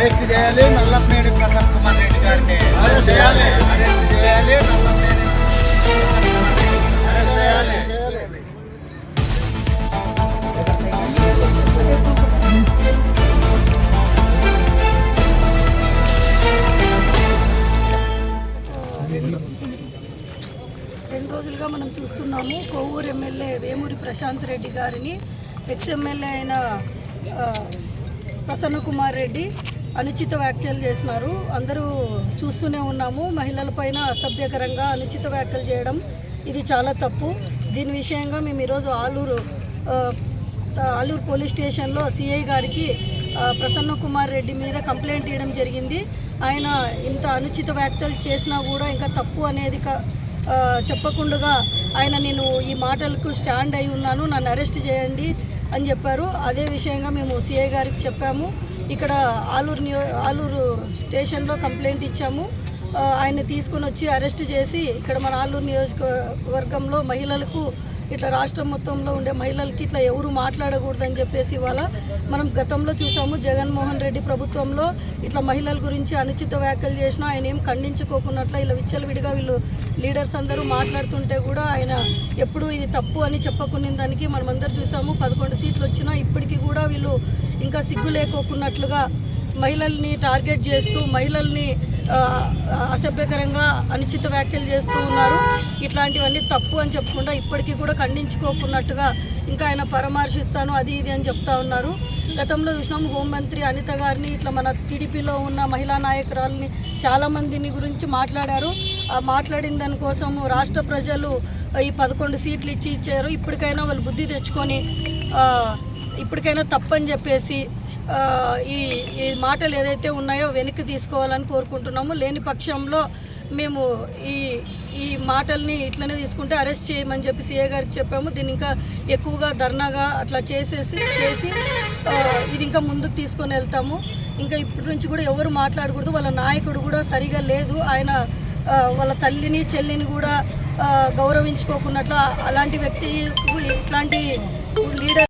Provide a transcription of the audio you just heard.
Arrest చేయాలి నల్లపేడి ప్రసాద్ కుమార్ రెడ్డి గారిని arrest చేయాలి. అరెస్ట్ చేయాలి నల్లపనేని అరెస్ట్ చేయాలి. రెండు రోజులుగా మనం చూస్తున్నాము కొవ్వూరు ఎమ్మెల్యే వేమూరి ప్రశాంత్ రెడ్డి గారిని ఎక్స్ ఎమ్మెల్యే అయిన ప్రసన్న కుమార్ రెడ్డి అనుచిత వ్యాఖ్యలు చేసినారు. అందరూ చూస్తూనే ఉన్నాము. మహిళలపైన అసభ్యకరంగా అనుచిత వ్యాఖ్యలు చేయడం ఇది చాలా తప్పు. దీని విషయంగా మేము ఈరోజు ఆలూరు ఆలూరు పోలీస్ స్టేషన్లో సిఐ గారికి ప్రసన్న కుమార్ రెడ్డి మీద కంప్లైంట్ ఇవ్వడం జరిగింది. ఆయన ఇంత అనుచిత వ్యాఖ్యలు చేసినా కూడా ఇంకా తప్పు అనేది క- చెప్పకుండా ఆయన నేను ఈ మాటలకు స్టాండ్ అయి ఉన్నాను. నన్ను అరెస్ట్ చేయండి అని చెప్పారు. అదే విషయంగా మేము సిఐ గారికి చెప్పాము. ఇక్కడ ఆలూరు న్యూ ఆలూరు స్టేషన్లో కంప్లైంట్ ఇచ్చాము. ఆయన తీసుకొని వచ్చి అరెస్ట్ చేసి ఇక్కడ మన ఆలూరు నియోజకవర్గంలో మహిళలకు ఇట్లా రాష్ట్రం మొత్తంలో ఉండే మహిళలకి ఇట్లా ఎవరు మాట్లాడకూడదని చెప్పేసి ఇవాళ మనం గతంలో చూసాము జగన్మోహన్ రెడ్డి ప్రభుత్వంలో ఇట్లా మహిళల గురించి అనుచిత వ్యాఖ్యలు చేసినా ఆయన ఏం ఖండించుకోకున్నట్ల ఇలా విచ్చలవిడిగా వీళ్ళు లీడర్స్ అందరూ మాట్లాడుతుంటే కూడా ఆయన ఎప్పుడు ఇది తప్పు అని చెప్పకునే దానికి మనం అందరు చూసాము. పదకొండు సీట్లు వచ్చినా ఇప్పటికీ కూడా వీళ్ళు ఇంకా సిగ్గు లేకోకున్నట్లుగా మహిళల్ని టార్గెట్ చేస్తూ మహిళల్ని అసభ్యకరంగా అనుచిత వ్యాఖ్యలు చేస్తూ ఉన్నారు. ఇట్లాంటివన్నీ తప్పు అని చెప్పకుండా ఇప్పటికీ కూడా ఖండించుకోకున్నట్టుగా ఇంకా ఆయన పరామర్శిస్తాను అది ఇది అని చెప్తా ఉన్నారు. గతంలో చూసినాము హోంమంత్రి అనిత గారిని ఇట్లా మన టీడీపీలో ఉన్న మహిళా నాయకురాలని చాలామందిని గురించి మాట్లాడారు. ఆ మాట్లాడిన దానికోసం రాష్ట్ర ప్రజలు ఈ పదకొండు సీట్లు ఇచ్చి ఇచ్చారు. ఇప్పటికైనా వాళ్ళు బుద్ధి తెచ్చుకొని ఇప్పటికైనా తప్పని చెప్పేసి ఈ ఈ మాటలు ఏదైతే ఉన్నాయో వెనక్కి తీసుకోవాలని కోరుకుంటున్నాము. లేని పక్షంలో మేము ఈ ఈ మాటల్ని ఇట్లనే తీసుకుంటే అరెస్ట్ చేయమని చెప్పి సీఏ గారికి చెప్పాము. దీన్ని ఇంకా ఎక్కువగా ధర్నాగా అట్లా చేసేసి చేసి ఇది ఇంకా ముందుకు తీసుకొని వెళ్తాము. ఇంకా ఇప్పటి నుంచి కూడా ఎవరు మాట్లాడకూడదు. వాళ్ళ నాయకుడు కూడా సరిగా లేదు. ఆయన వాళ్ళ తల్లిని చెల్లిని కూడా గౌరవించుకోకున్నట్లు అలాంటి వ్యక్తి ఇట్లాంటి లీడర్